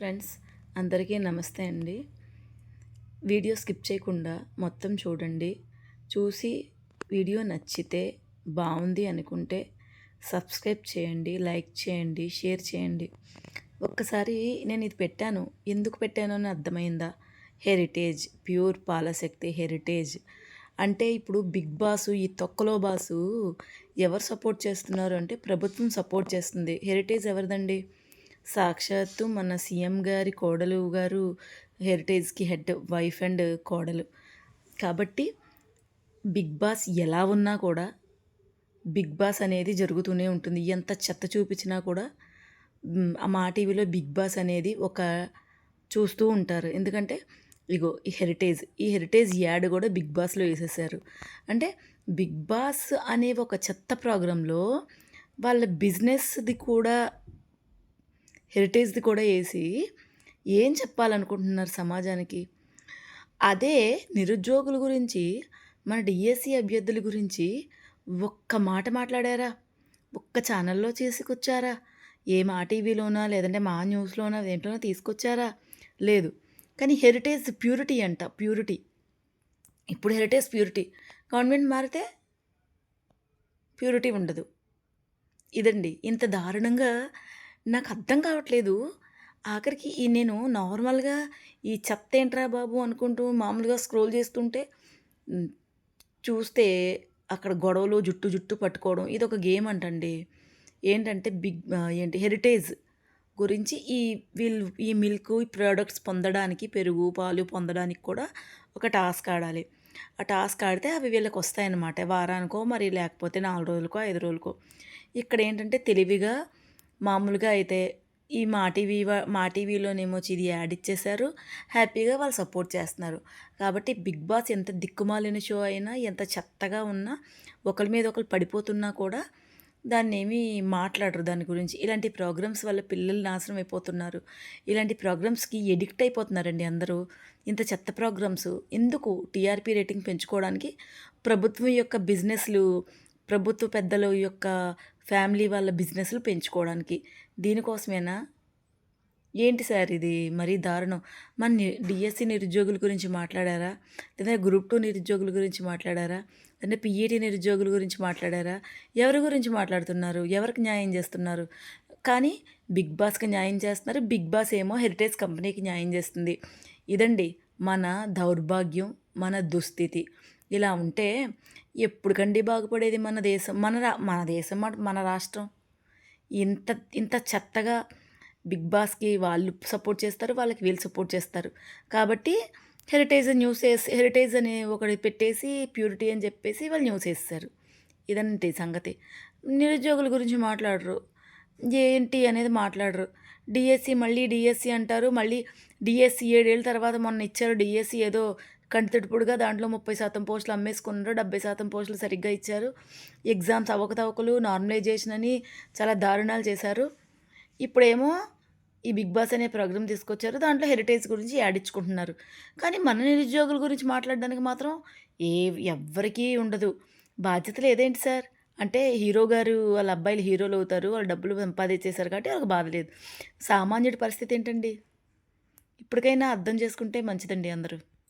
Friends అందరికీ నమస్తే అండి. వీడియో స్కిప్ చేయకుండా మొత్తం చూడండి. చూసి వీడియో నచ్చితే బాగుంది అనుకుంటే సబ్స్క్రైబ్ చేయండి లైక్ చేయండి షేర్ చేయండి. ఒక్కసారి నేను ఇది పెట్టాను. ఎందుకు పెట్టాను అని అర్థమైందా? హెరిటేజ్ ప్యూర్ పాలశక్తి హెరిటేజ్. అంటే ఇప్పుడు బిగ్ బాస్ ఈ తొక్కలో బాసు ఎవరు సపోర్ట్ చేస్తున్నారు అంటే ప్రభుత్వం సపోర్ట్ చేస్తుంది. హెరిటేజ్ ఎవరిదండి? సాక్షాత్తు మన సీఎం గారి కోడలు గారు హెరిటేజ్కి హెడ్ వైఫ్ అండ్ కోడలు. కాబట్టి బిగ్ బాస్ ఎలా ఉన్నా కూడా బిగ్ బాస్ అనేది జరుగుతూనే ఉంటుంది. ఎంత చెత్త చూపించినా కూడా మా టీవీలో బిగ్ బాస్ అనేది ఒక చూస్తూ ఉంటారు. ఎందుకంటే ఇగో ఈ హెరిటేజ్ ఈ హెరిటేజ్ యాడ్ కూడా బిగ్ బాస్లో వేసేసారు. అంటే బిగ్ బాస్ అనే ఒక చెత్త ప్రోగ్రాంలో వాళ్ళ బిజినెస్ది కూడా హెరిటేజ్ది కూడా వేసి ఏం చెప్పాలనుకుంటున్నారు సమాజానికి? అదే నిరుద్యోగుల గురించి మన డిఎస్సి అభ్యర్థుల గురించి ఒక్క మాట మాట్లాడారా? ఒక్క ఛానల్లో చేసుకొచ్చారా? ఏ మా టీవీలోనా లేదంటే మా న్యూస్లోనా దేంట్లోనా తీసుకొచ్చారా? లేదు. కానీ హెరిటేజ్ ప్యూరిటీ అంట ప్యూరిటీ. ఇప్పుడు హెరిటేజ్ ప్యూరిటీ. గవర్నమెంట్ మారితే ప్యూరిటీ ఉండదు. ఇదండి ఇంత దారుణంగా నాకు అర్థం కావట్లేదు. ఆఖరికి ఈ నేను నార్మల్గా ఈ చెత్త ఏంట్రా బాబు అనుకుంటూ మామూలుగా స్క్రోల్ చేస్తుంటే చూస్తే అక్కడ గొడవలు జుట్టు జుట్టు పట్టుకోవడం ఇది ఒక గేమ్ అంటండి. ఏంటంటే బిగ్ ఏంటి హెరిటేజ్ గురించి ఈ వీళ్ళు ఈ మిల్క్ ఈ ప్రోడక్ట్స్ పొందడానికి పెరుగు పాలు పొందడానికి కూడా ఒక టాస్క్ ఆడాలి. ఆ టాస్క్ ఆడితే అవి వీళ్ళకి వస్తాయన్నమాట వారానికో మరి లేకపోతే నాలుగు రోజులకో ఐదు రోజులకో. ఇక్కడ ఏంటంటే తెలివిగా మామూలుగా అయితే ఈ మా టీవీ మా టీవీలోనేమో ఇది యాడ్ ఇచ్చేశారు. హ్యాపీగా వాళ్ళు సపోర్ట్ చేస్తున్నారు. కాబట్టి బిగ్ బాస్ ఎంత దిక్కుమాలిన షో అయినా ఎంత చెత్తగా ఉన్నా ఒకరి మీద ఒకరు పడిపోతున్నా కూడా దాన్ని ఏమీ మాట్లాడరు దాని గురించి. ఇలాంటి ప్రోగ్రామ్స్ వల్ల పిల్లలు నాశనం అయిపోతున్నారు. ఇలాంటి ప్రోగ్రామ్స్కి ఎడిక్ట్ అయిపోతున్నారండి అందరూ. ఇంత చెత్త ప్రోగ్రామ్స్. ఎందుకు టీఆర్పీ రేటింగ్ పెంచుకోవడానికి ప్రభుత్వం యొక్క బిజినెస్లు ప్రభుత్వ పెద్దల యొక్క ఫ్యామిలీ వాళ్ళ బిజినెస్లు పెంచుకోవడానికి. దీనికోసమేనా? ఏంటి సార్ ఇది? మరీ దారుణం. మన డిఎస్సి నిరుద్యోగుల గురించి మాట్లాడారా? లేదా గ్రూప్ టూ నిరుద్యోగుల గురించి మాట్లాడారా? లేదా పిఈటి నిరుద్యోగుల గురించి మాట్లాడారా? ఎవరి గురించి మాట్లాడుతున్నారు? ఎవరికి న్యాయం చేస్తున్నారు? కానీ బిగ్ బాస్కి న్యాయం చేస్తున్నారు. బిగ్ బాస్ ఏమో హెరిటేజ్ కంపెనీకి న్యాయం చేస్తుంది. ఇదండి మన దౌర్భాగ్యం మన దుస్థితి. ఇలా ఉంటే ఎప్పుడుకండి బాగుపడేది మన దేశం? మన రా మన దేశం మాట- మన రాష్ట్రం. ఇంత ఇంత చెత్తగా బిగ్ బాస్కి వాళ్ళు సపోర్ట్ చేస్తారు వాళ్ళకి వీళ్ళు సపోర్ట్ చేస్తారు. కాబట్టి హెరిటేజ్ న్యూస్ వేసి హెరిటేజ్ అని ఒకటి పెట్టేసి ప్యూరిటీ అని చెప్పేసి వాళ్ళు న్యూస్ వేస్తారు. ఇదంటే సంగతి. నిరుద్యోగుల గురించి మాట్లాడరు. ఏంటి అనేది మాట్లాడరు. డిఎస్సి మళ్ళీ డిఎస్సి అంటారు. మళ్ళీ డిఎస్సి ఏడేళ్ళ తర్వాత మొన్న ఇచ్చారు. డిఎస్సి ఏదో కంటితుడుపుడుగా దాంట్లో ముప్పై శాతం పోస్టులు అమ్మేసుకున్నారు. డెబ్బై శాతం పోస్టులు సరిగ్గా ఇచ్చారు. ఎగ్జామ్స్ అవకతవకలు నార్మలైజేషన్ అని చాలా దారుణాలు చేశారు. ఇప్పుడేమో ఈ బిగ్ బాస్ అనే ప్రోగ్రామ్ తీసుకొచ్చారు. దాంట్లో హెరిటేజ్ గురించి యాడించుకుంటున్నారు కానీ మన నిరుద్యోగుల గురించి మాట్లాడడానికి మాత్రం ఏ ఎవ్వరికీ ఉండదు. బాధ్యత లేదేంటి సార్? అంటే హీరో గారు వాళ్ళ అబ్బాయిలు హీరోలు అవుతారు. వాళ్ళు డబ్బులు సంపాదించేశారు కాబట్టి వాళ్ళకి బాధ లేదు. సామాన్యుడి పరిస్థితి ఏంటండి? ఇప్పటికైనా అర్థం చేసుకుంటే మంచిదండి అందరూ.